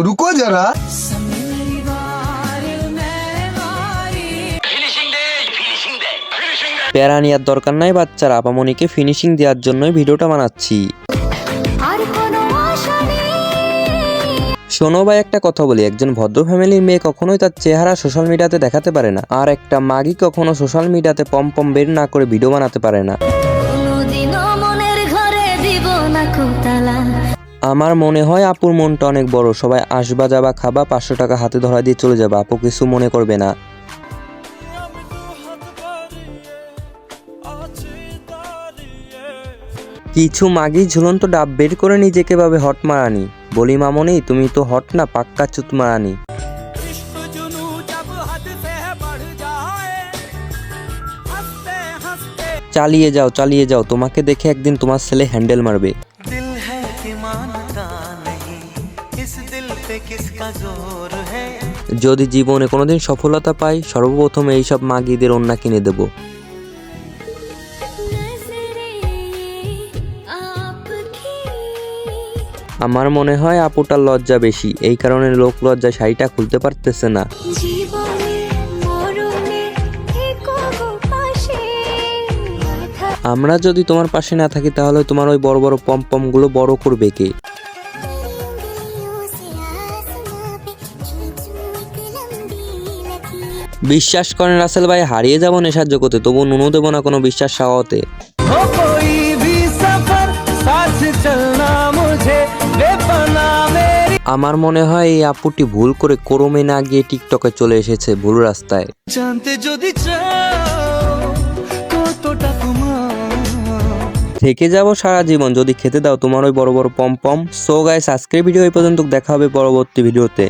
रुको जरा প্যারা নেওয়ার দরকার নাই বাচ্চারা আপামনিকে ফিনিশিং দেওয়ার জন্যই ভিডিওটা বানাচ্ছি আর কোনো আশা নেই শোনো ভাই একটা কথা বলি একজন ভদ্র ফ্যামিলির মেয়ে কখনোই তার চেহারা সোশ্যাল মিডিয়াতে দেখাতে পারে না আর একটা মাগি কখনো সোশ্যাল মিডিয়াতে পম পম বের না করে ভিডিও বানাতে পারে না আমার মনে হয় আপুর মনটা অনেক বড়। সবাই আসবা, যাবা, খাবা, পাঁচশো টাকা হাতে ধরা দিয়ে চলে যাবা। আপু কিছু মনে করবে না। কিছু মাগি ঝুলন্ত ডাব বের করে নিজেকে ভাবে হট মারানি। বলি, মামনি, তুমি তো হট না, পাক্কা চুত মারানি। চালিয়ে যাও চালিয়ে যাও। তোমাকে দেখে একদিন তোমার ছেলে হ্যান্ডেল মারবে। যদি জীবনে কোনোদিন সফলতা পাই সর্বপ্রথম এইসব মাগিদের অন্যা কিনে দেব। আমার মনে হয় আপুটার লজ্জা বেশি। এই কারণে লোক লজ্জা শাড়িটা খুলতে পারতেছে না। আমরা যদি তোমার পাশে না থাকি তাহলে তোমার ওই বড় বড় পমপমগুলো বড় করবে কে? বিশ্বাস করেন রাসেল ভাই হারিয়ে যাব নেশার জগতে তবু নুনু দেবো না কোনো বিশ্বাস সাওয়াতে। আমার মনে হয় এই আপুটি ভুল করে করমে না গিয়ে টিকটকে চলে এসেছে ভুল রাস্তায়। জানতে যদি চাও কতটা তোমার থেকে যাব সারা জীবন। যদি খেতে দাও তোমার ওই বড় বড় পম পম। সো গাইস আজকের ভিডিও এই পর্যন্ত। দেখা হবে পরবর্তী ভিডিওতে